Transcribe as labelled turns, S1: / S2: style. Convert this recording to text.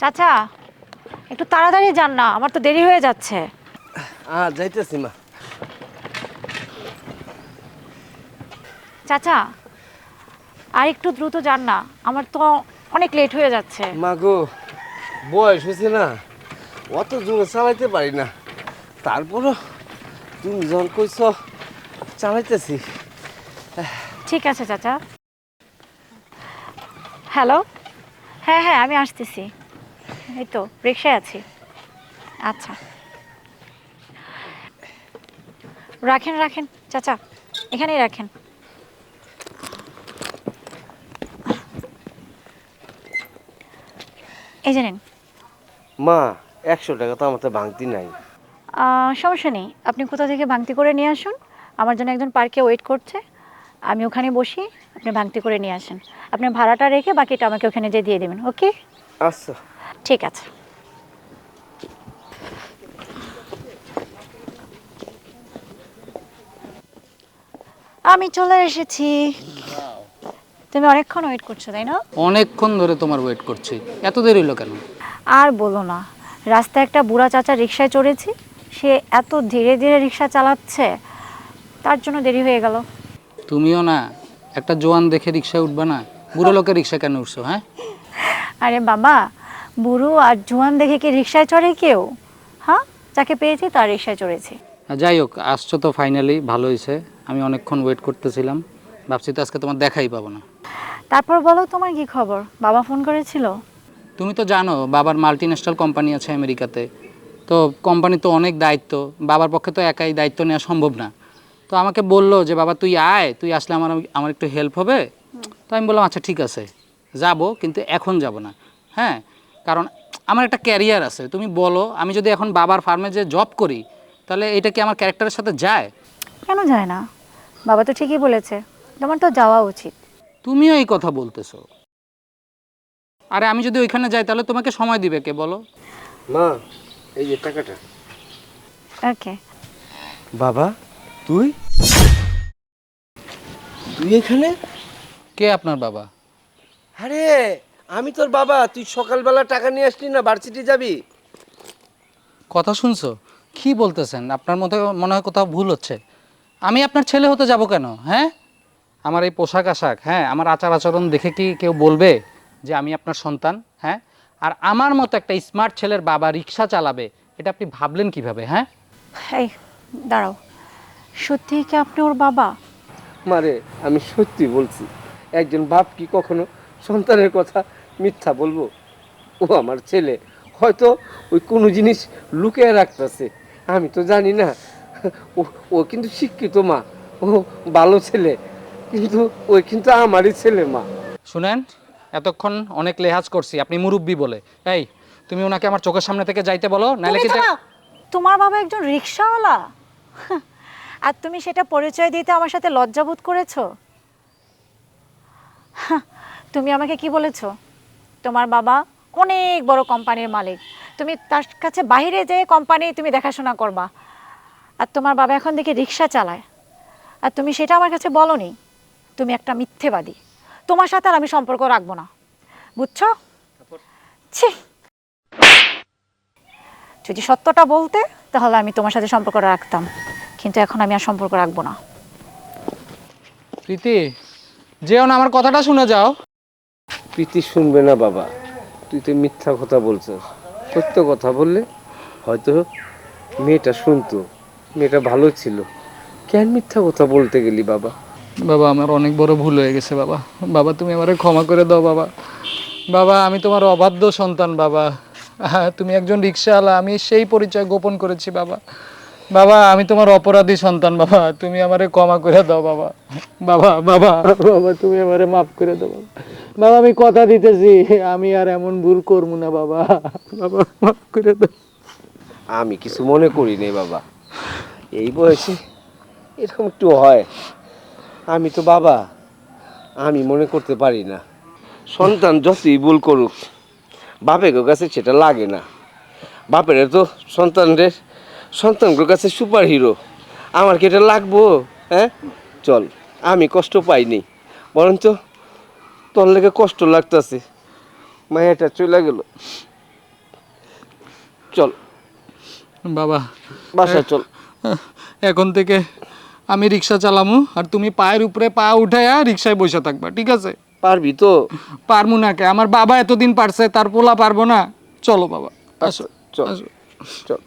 S1: চাচা একটু তাড়াতাড়ি যান না আমার তো দেরি হয়ে যাচ্ছে।
S2: হ্যাঁ যাইতেছি মা।
S1: চাচা আর একটু দ্রুত যান না আমার তো অনেক লেট হয়ে যাচ্ছে।
S2: মা গো বয়স হয়েছে না অত জোরে চালাইতে পারি না। তারপরও তুমি যখন কইছ চালাইতেছি।
S1: ঠিক আছে চাচা। হ্যালো? হ্যাঁ হ্যাঁ আমি আসতেছি। এই তো রিক্সায় আছি। আচ্ছা। রাখেন রাখেন চাচা এখানেই রাখেন। এই যে নিন।
S2: মা একশো টাকা তো আমার তো ভাঙতি নাই।
S1: আহ, সমস্যা নেই। আপনি কোথা থেকে ভাঙতি করে নিয়ে আসুন? আমার জন্য একজন পার্কে ওয়েট করছে। আমি ওখানে বসি আপনি ভাঙতি করে নিয়ে আসেন। আপনি ভাড়াটা রেখে বাকিটা আমাকে ওখানে যেয়ে দিয়ে দেবেন ওকে?
S2: আচ্ছা।
S1: ঠিক আছে। আমি চলে এসেছি। তুমি অনেকক্ষণ ওয়েট করছ তাই না?
S3: অনেকক্ষণ ধরে তোমার ওয়েট করছি। এত দেরি হলো কেন?
S1: আর বলো না রাস্তায় একটা বুড়া চাচা রিক্সায় চড়েছি সে এত ধীরে ধীরে রিক্সা চালাচ্ছে তার জন্য দেরি হয়ে গেল।
S3: তুমিও না একটা জোয়ান দেখে রিক্সায় উঠবা না? বুড়ো লোকের রিক্সা কেন উঠছো হ্যাঁ?
S1: আরে বাবা বুড়ো আর জোয়ান দেখে কি রিক্সায় চড়ে কেউ? হ্যাঁ? যাকে পেয়েছি তার রিক্সায় চড়েছি।
S3: যাই হোক আসছো তো ফাইনালি ভালো হয়েছে। আমি অনেকক্ষণ ওয়েট করতেছিলাম। ভাবছি তো আজকে তোমার দেখাই পাবো না।
S1: তারপর বলো তোমার কি খবর? বাবা ফোন করেছিল?
S3: তুমি তো জানো বাবার মাল্টি ন্যাশনাল কোম্পানি আছে আমেরিকাতে। তো কোম্পানি তো অনেক দায়িত্ব বাবার পক্ষে তো একাই দায়িত্ব নেওয়া সম্ভব না। তো আমাকে বলল যে বাবা তুই আয় তুই আসলে আমার আমার একটু হেল্প হবে? তো আমি বললাম আচ্ছা ঠিক আছে। যাব কিন্তু এখন যাব না। হ্যাঁ? কারণ আমার একটা ক্যারিয়ার আছে তুমি বলো আমি যদি এখন বাবার ফার্মে যে জব করি তাহলে এটা কি আমার ক্যারেক্টারের সাথে যায়?
S1: কেন যায় না? বাবা তো ঠিকই বলেছে তোমার তো যাওয়া উচিত।
S3: তুমিও এই কথা বলতেছো। আরে আমি যদি ওইখানে যাই তাহলে তোমাকে সময় দিবে কে বলো?
S2: মা এই যে টাকাটা।
S1: ওকে।
S2: বাবা তুই? তুই এখানে?
S3: কে আপনার বাবা?
S2: আরে আমি তোর বাবা তুই সকালবেলা টাকা নিয়ে আসলি না ভার্সিটি যাবি?
S3: কথা শুনছো? কি বলতেছেন? আপনার মতো মনে হয় কোথাও ভুল হচ্ছে। আমি আপনার ছেলে হতে যাব কেন হ্যাঁ? আমার এই পোশাক আশাক হ্যাঁ? আমার আচার আচরণ দেখে কি কেউ বলবে যে আমি আপনার সন্তান হ্যাঁ? আর আমার মতো একটা স্মার্ট ছেলের বাবা রিক্সা চালাবে এটা আপনি ভাবলেন কীভাবে হ্যাঁ?
S1: এই দাঁড়াও। সত্যি কি আপনি ওর বাবা?
S2: মারে আমি সত্যি বলছি একজন বাপ কি কখনো সন্তানের কথা মিথ্যা বলব? ও আমার ছেলে। হয়তো ওই কোনো জিনিস লুকিয়ে রাখতেছে। আমি তো জানি না। ও ও কিন্তু শিক্ষিত মা। ও ভালো ছেলে। কিন্তু ওই কিন্তু আমারই ছেলে মা।
S3: শুনেন এতক্ষণ অনেক লেহাজ করছি আপনি মুরব্বী বলে। এই তুমি ওনাকে আমার চোখের সামনে থেকে যাইতে বলো নাহলে
S1: তুমি না, তোমার বাবা একজন রিক্সাওয়ালা। আর তুমি সেটা পরিচয় দিতে আমার সাথে লজ্জাবোধ করেছ? তুমি আমাকে কি বলেছ? তোমার বাবা অনেক বড় কোম্পানির মালিক। তুমি তার কাছে বাইরে যেয়ে কোম্পানি তুমি দেখাশোনা করবা। আর তোমার বাবা এখন দেখি রিক্সা চালায়। আর তুমি সেটা আমার কাছে বলনি তুমি একটা মিথ্যেবাদী। তোমার সাথে আর আমি সম্পর্ক রাখব না। বুঝছ? ছি। যদি সত্যটা বলতে তাহলে আমি তোমার সাথে সম্পর্ক রাখতাম। কিন্তু এখন আমি আর সম্পর্ক রাখব না।
S3: প্রীতি যেও না আমার কথাটা শুনে যাও।
S2: প্রীতি শুনবে না বাবা। তুই তো মিথ্যা কথা বলছিস। সত্য কথা বললে হয়তো মেয়েটা শুনতো। মেয়েটা ভালো ছিল। কেন মিথ্যা কথা বলতে গেলি বাবা?
S3: বাবা, আমার অনেক বড় ভুল হয়ে গেছে বাবা। বাবা, তুমি আমারে ক্ষমা করে দাও বাবা। বাবা, আমি তোমার অবাধ্য সন্তান বাবা। তুমি একজন রিক্সাওয়ালা আমি সেই পরিচয় গোপন করেছি বাবা। বাবা আমি তোমার অপরাধী সন্তান বাবা। তুমি আমারে ক্ষমা করে দাও বাবা। বাবা বাবা। বাবা তুমি আমারে মাফ করে দাও বাবা। বাবা আমি কথা দিতেছি। আমি আর এমন ভুল করব না বাবা। বাবা মাফ করে দাও।
S2: আমি কিছু মনে করি নে বাবা। এই বয়সে এরকম একটু হয়। আমি তো বাবা আমি মনে করতে পারি না। সন্তান যতই ভুল করুক বাপের কাছে সেটা লাগে না। বাপের তো সন্তানদের সন্তানগুলোর কাছে সুপার হিরো আমার কি এটা লাগবো? হ্যাঁ? চল আমি কষ্ট পাইনি। বরঞ্চ তোর লেগে কষ্ট লাগতেছে। মায়াটা চলে গেল। চল।
S3: বাবা
S2: বাসা চল।
S3: এখন থেকে আমি রিক্সা চালামু আর তুমি পায়ের উপরে পা উঠাইয়া রিক্সায় বসে থাকবা ঠিক আছে?
S2: পারবি তো?
S3: পারব না কে? আমার বাবা এতদিন পারছে তার পোলা পারব না। চলো বাবা আসো
S2: চল।
S3: আসো।
S2: চল।